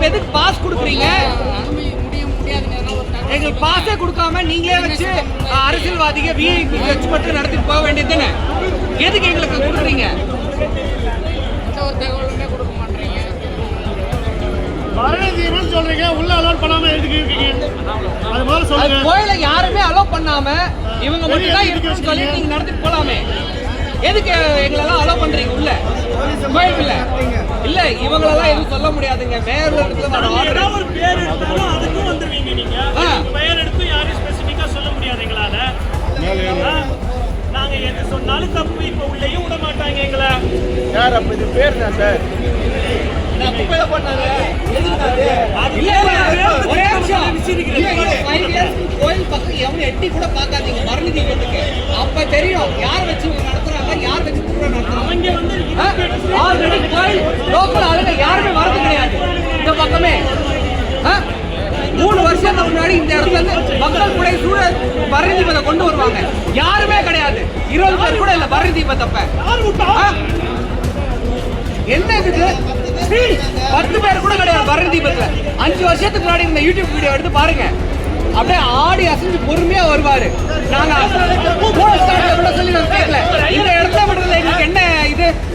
அப்ப எதுக்கு பாஸ் கொடுக்குறீங்க? எங்களுக்கு பாஸே கொடுக்காம நீங்களே வச்சு அரசியல்வாதிக விஐபி வச்சு மட்டும் நடத்திட்டு போக வேண்டியது தானே? எதுக்கு எங்களுக்கு கொடுக்குறீங்க? பழனிதீபம் சொல்றீங்க. உள்ள அலோட் பண்ணாம எதுக்கு இருக்கீங்க. அது அது சொல்லுங்க. கோயில யாருமே அலோவ் பண்ணாம இவங்க மட்டும் தான் இருக்கணும்னு சொல்லி நீங்க நடத்திட்டு போலாமே. எதுக்கு எங்களெல்லாம் அலோவ் பண்றீங்க உள்ள? சொல்ல முடியாதுங்க. ஏதாவது ஒரு பேர் எடுத்தாலும் அதுக்கும் வந்துருவீங்க நீங்க. பெயர் எடுத்து யாரையும் ஸ்பெசிஃபிக்கா சொல்ல முடியாது எங்களால. நாங்க எது சொன்னாலும் தப்பு இப்ப உள்ளேயும் விட மாட்டாங்க எங்களை. யார் அப்ப இது பேர் தான் சார்? கோயில் பக்கம் எவனும் எட்டி கூட பார்க்காதீங்க. மரணி தீபத்துக்கு அப்ப தெரியும். யார் வச்சு இவங்க நடத்துறாங்க யார் வச்சு கும்பிட நடத்துறாங்க இங்க வந்து ஆல்ரெடி கோயில் லோக்கல் ஆளுங்க யாருமே வரது கிடையாது இந்த பக்கமே ஆ? மூணு வருஷத்துக்கு முன்னாடி இந்த இடத்துல இருந்து மக்கள் கூட சூழ பரணி தீபத்தை கொண்டு வருவாங்க. யாருமே கிடையாது. இருபது பேர் கூட இல்ல பரணி தீபத்தப்ப? என்ன இது? பத்து பேர் கூட கிடையாது பரணி தீபத்துல அஞ்சு வருஷத்துக்கு முன்னாடி இந்த யூடியூப் வீடியோ எடுத்து பாருங்க. அப்படியே ஆடி அசைஞ்சு பொறுமையா வருவாரு. நாங்க சொல்லி நாங்க